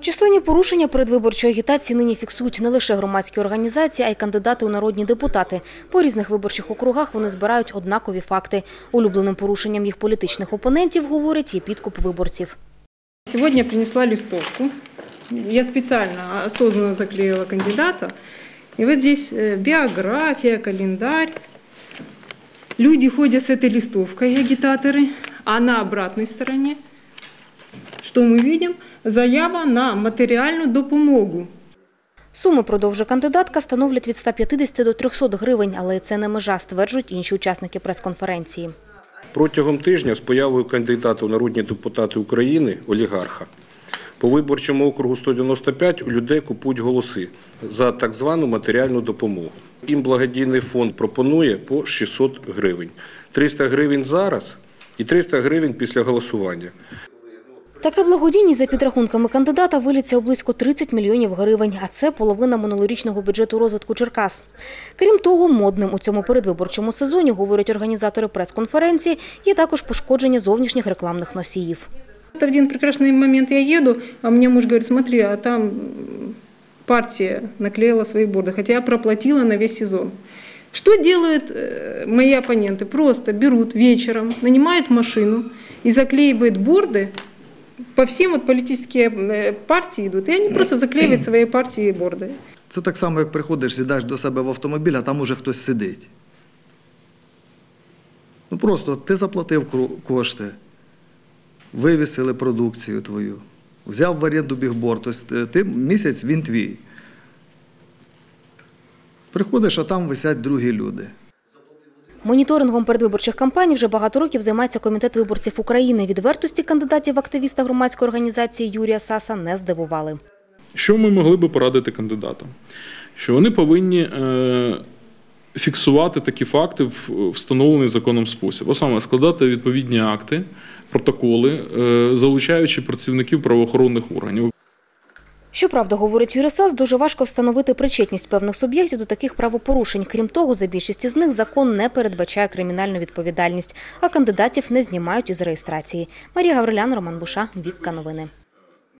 Численні порушення передвиборчої агітації нині фіксують не лише громадські організації, а й кандидати у народні депутати. По різних виборчих округах вони збирають однакові факти. Улюбленим порушенням їх політичних опонентів, говорять, є підкуп виборців. Сегодня я принесла листовку. Я специально, осознанно заклеила кандидата. И вот здесь э, биография, календарь. Люди ходят с этой листовкой, агитаторы, а на обратной стороне, что мы видим, заява на материальную допомогу. Суми, продовжує кандидатка, становлять від 150 до 300 гривень, але це не межа, стверджують інші учасники прес-конференції. Протягом тижня з появою кандидата у народні депутати України, олігарха, по виборчому округу 195 у людей купують голоси за так звану матеріальну допомогу. Їм благодійний фонд пропонує по 600 гривень. 300 гривень зараз і 300 гривень після голосування. Така благодійність за підрахунками кандидата виліться у близько 30 мільйонів гривень, а це половина минулорічного бюджету розвитку Черкас. Крім того, модним у цьому передвиборчому сезоні, говорять організатори прес-конференції, є також пошкодження зовнішніх рекламних носіїв. Вот В один прекрасный момент я еду, а мне муж говорит, смотри, а там м, партия наклеила свои борды, хотя я проплатила на весь сезон. Что делают э, мои оппоненты? Просто берут вечером, нанимают машину и заклеивают борды по всем вот политические э, партии идут, и они просто заклеивают своей партии борды. Це так само, як приходиш, сідаєш до себе в автомобіль, а там уже хтось сидить. Ну просто ти заплатив кошти, вивісили продукцію твою, взяв в оренду бігборд, тобто ти місяць він твій. Приходиш, а там висять другі люди. Моніторингом передвиборчих кампаній вже багато років займається Комітет виборців України. Відвертості кандидатів активіста громадської організації Юрія Саса не здивували. Що ми могли би порадити кандидатам? Що вони повинні е, фіксувати такі факти в встановлений законом спосіб, а саме складати відповідні акти, протоколи, е, залучаючи працівників правоохоронних органів. Щоправда, говорить Юрій дуже важко встановити причетність певних суб'єктів до таких правопорушень. Крім того, за більшість з них закон не передбачає кримінальну відповідальність, а кандидатів не знімають із реєстрації. Марія Гаврилян, Роман Буша, Вікка Новини.